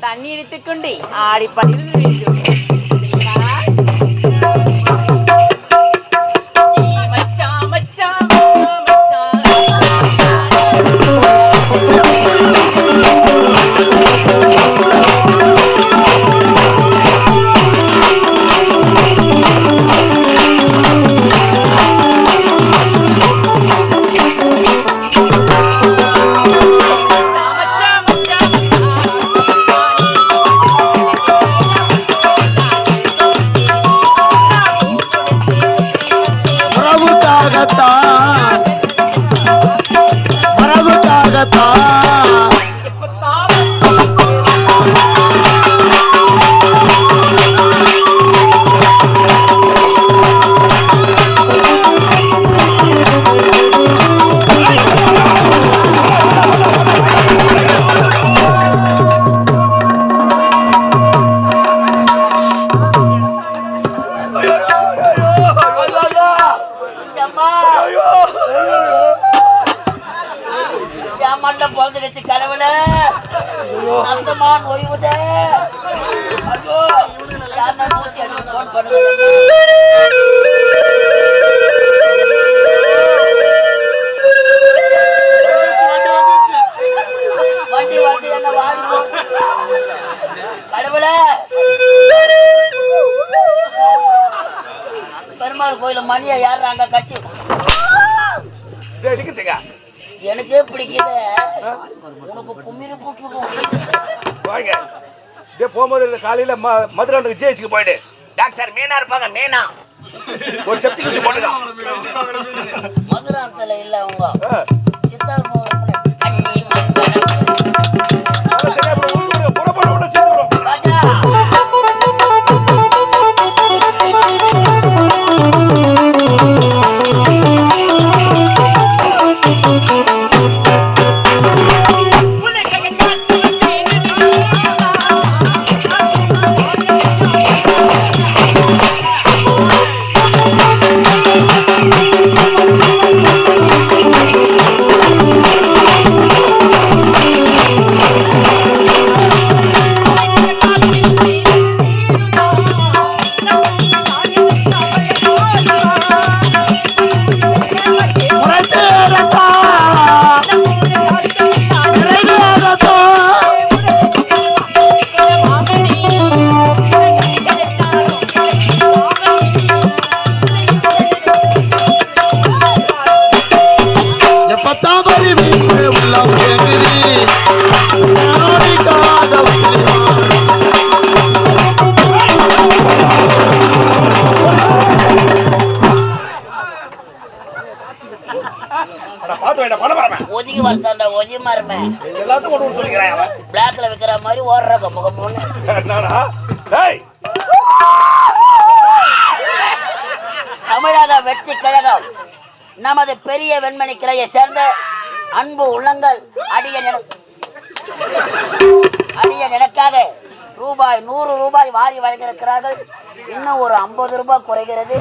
தண்ணீர் எடுத்துக்கொண்டு வண்ணம் புட்டம் ஓய்வுதே ஐயோ யாருன்னா நூத்தி பண்ணுங்க. கடவுளே. பெருமாள் கோயில மணியை யாரு அங்க கட்டி எனக்கே பிடிக்குது. உனக்கு கும்மிரி போட்டுருவோம் வாங்க இதே போகும்போது காலையில ம- மதுரை அந்த விஜயச்சுக்கு போயிடு. டாக்டர் மீனா இருப்பாங்க மீனா. ஒரு செப்டிக் ஊசி போட்டுக்கோ. மதுராந்தல இல்ல அவங்க அட, பார்த்து வேண்டாம், பணம் வரவேன். ஒதுங்கி வரத்தாண்டா ஒதுங்கி மாறுமே எல்லாத்துக்கும் கொண்டு வந்து சொல்லிக்கிறேன் அவன். பிளாக்ல விக்கிற மாதிரி ஓடுற முகமுன்னு என்னடா? டேய், தமிழக வெற்றி கழகம் நமது பெரிய வெண்மணி கிளையை சேர்ந்த அன்பு உள்ளங்கள் அடிய அடிய நினைக்காக ரூபாய் நூறு ரூபாய் வாரி வழங்கியிருக்கிறார்கள் இன்னும் ஒரு ஐம்பது ரூபாய் குறைகிறது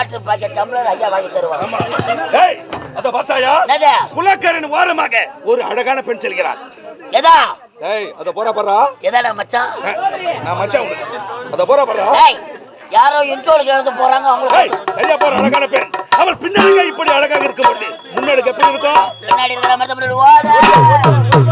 வாட்டர் பாக்கெட் டம்ளர் ஐயா வாங்கி தருவாங்க. அதோ பார்த்தாயா? குலக்கரின் ஓரமாக ஒரு அழகான பெண் செல்கிறார் எதா? டேய் அத போற பாரா எதாடா மச்சான்? நான் மச்சான் உனக்கு. அத போற பாரா ஏய் யாரோ இன்டோலுக்கு எழுந்து போறாங்க ஏய் அவங்களுக்கு சரியா போற அழகான பெண். அவள் பின்னாடி இப்படி அழகாக இருக்க பொழுது. முன்னாடி எப்படி இருக்கும்? பின்னாடி இருக்கிற மாதிரி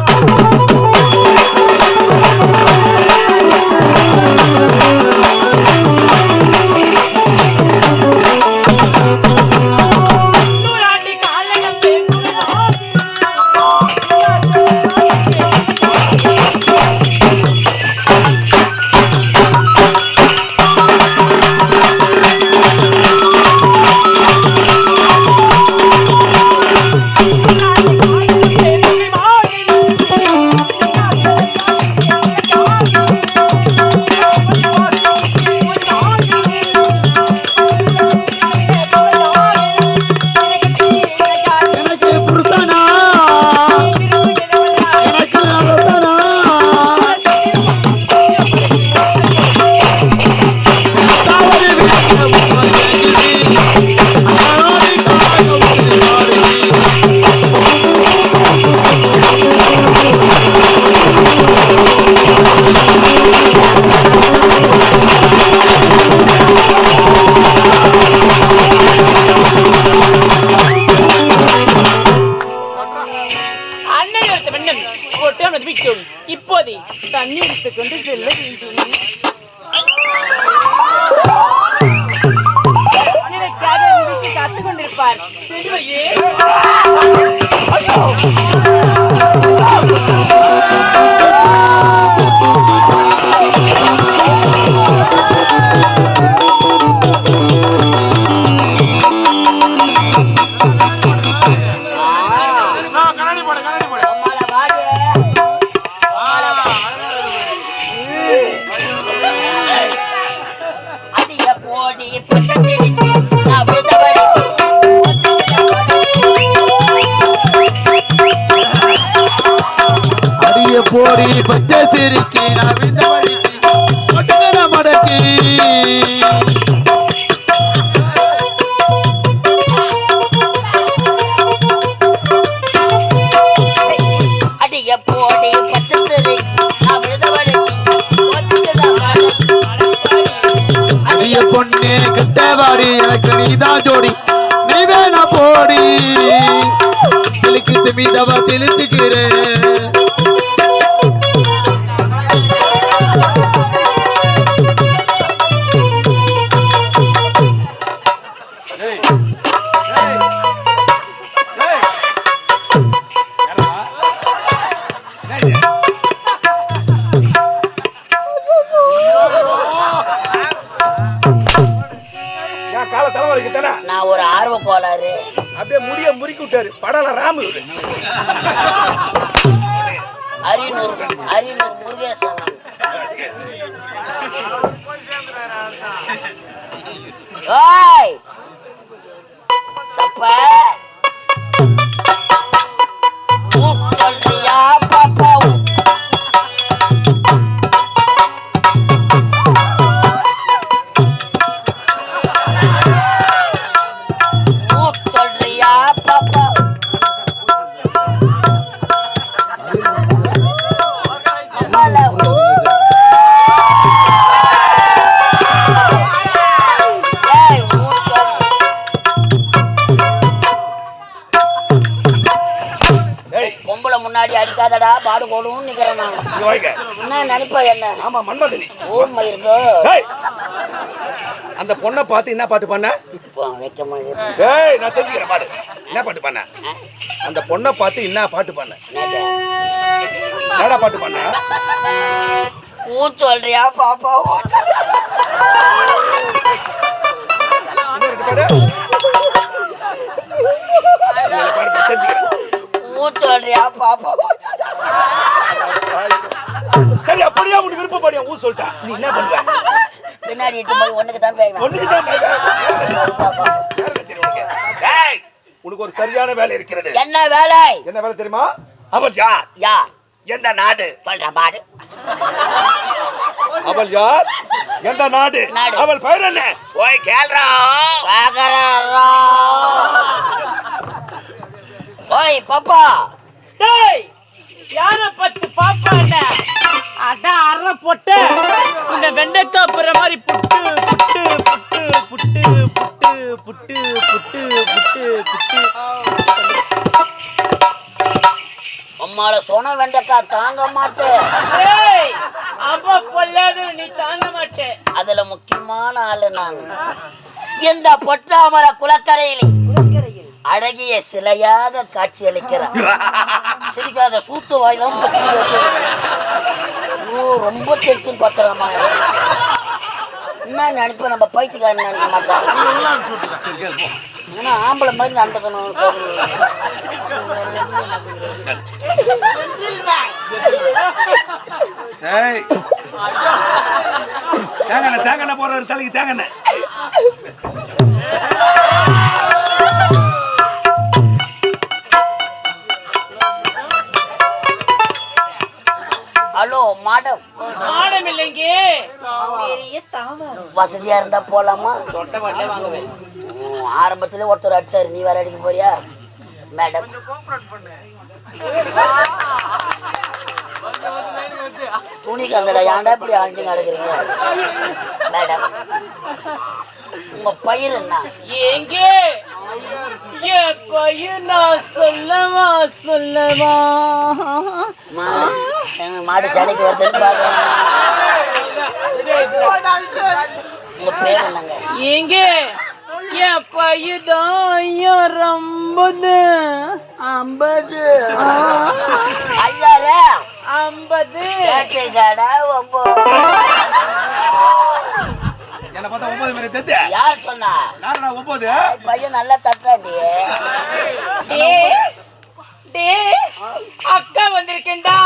பார். கோரி பச்சை சிரிக்கிறார் விந்த வழிக்கு மடக்கி. கால தலைவலிக்கு தானே? நான் ஒரு ஆர்வ கோளாறு. அப்படியே முடிய முறுக்கி விட்டாரு. படல ராமு. அரியனூர் அரியனூர் முருகேசன். ஓய்! சப்ப! அடிக்காதடா பாடு போடும் நிக்கிறேன் நான். என்ன நினைப்பா என்ன? ஆமா மன்மதனி. ஊர்மை இருக்கு? அந்த பொண்ணை பார்த்து என்ன பாட்டு பண்ண ஏய் நான் தெரிஞ்சுக்கிறேன் பாடு. என்ன பாட்டு பண்ண அந்த பொண்ணை பார்த்து என்ன பாட்டு பண்ண? என்னடா பாட்டு பண்ண ஊ சொல்றியா பாப்பா ஊ சொல்றியா? என்ன பாப்பா? சரி அப்படியே உனக்கு விருப்பப்படியா ஊ சொல்லிட்டா. நீ என்ன பண்ணுவ? பின்னாடி இட்டு போய் ஒண்ணுக்கு தான் பேய்வேன் ஒண்ணுக்கு தான் தெரியும் உனக்கு? ஒரு சரியான வேலை இருக்கிறது. என்ன வேலை? என்ன வேலை தெரியுமா? அவள் யார்? யா எந்த நாடு? சொல்ற பாடு. அவள் யார்? எந்த நாடு. அவள் பெயர் என்ன? ஓய் கேள்றா பாக்கறாரா ஓய் பாப்பா. டேய் யார பத்து பாப்பாண்ட அதான் அற போட்ட. இந்த வெண்டைக்காய் போற மாதிரி புட்டு புட்டு புட்டு புட்டு புட்டு புட்டு புட்டு புட்டு புட்டு. அம்மால சொன வெண்டைக்காய் தாங்க டேய் அப்ப பொல்லாத நீ தாங்க மாட்டே. அதுல முக்கியமான ஆளு நான். இந்த பொட்டாமர குளக்கரையில் அழகிய சிலையாக காட்சி அளிக்கிறார். சிரிக்காத சூத்து வாயிலாம் ஐயோ ரொம்ப டென்ஷன் பத்திரமா என்ன நினைப்ப நம்ம பைத்தியக்காரன் நினைக்க மாட்டோம் ஏன்னா ஆம்பளை மாதிரி நடந்துக்கணும். ஏய். தேங்கண்ண தேங்கண்ண போற ஒரு தலைக்கு தேங்கண்ண மேடம் இல்லைங்க வசதியா இருந்தா போலாமா? ஆரம்பத்துல ஒருத்தர் அடிச்சாரு. நீ வேற அடிக்க போறியா? மேடம். துணிக்கு அந்தடா ஏன்டா இப்படி அழிஞ்சு கிடக்குறீங்க? மேடம். உங்க பயிர் என்ன? எங்க என் பையன் நான் சொல்லவா? சொல்லவா மாடு எங்க மாடு சடைக்கு வருதுன்னு பாக்குறேன் உங்க பேர் என்னங்க? எங்க என் பையதான் ரொம்பது ஐம்பது ஐயாரு ஐம்பது என்ன பார்த்தா ஒன்பது மணி தெத்து. யார் சொன்னா? நானா ஒன்பது பையன் நல்லா தட்டுறாண்டி டே டே அக்கா வந்திருக்கேன்டா.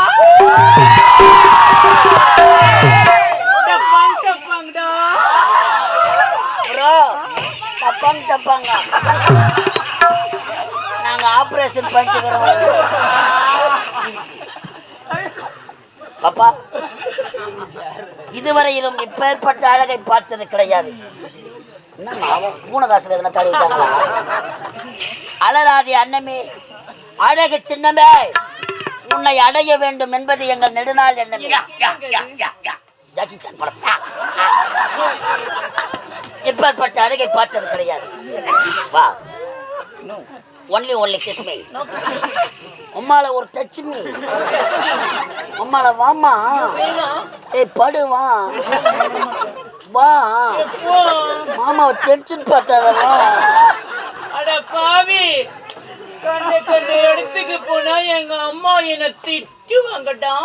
தப்பாங்க நாங்க ஆபரேஷன் பண்ணிக்கிறோம். பாப்பா இதுவரையிலும் இப்பேற்பட்ட அழகை பார்த்தது கிடையாது. என்ன பூனை காசுல எதுனா விட்டாங்களா? அலராதி அன்னமே அழகு சின்னமே உன்னை அடைய வேண்டும் என்பது எங்கள் நெடுநாள் எண்ணமே. ஜாக்கி சான் படம். இப்பேற்பட்ட அழகை பார்த்தது கிடையாது. வா. ஒன்லி ஒன்லி கிஸ்மி உம்மால ஒரு டச் மீ உம்மால வாமா ஏய் படுவா வா. மாமா மாமாவை டென்ஷன் பார்த்தாதவா அட பாவி. கண்ணு கண்ணு இடத்துக்கு போனா எங்க அம்மா என்ன திட்டுவாங்கடா.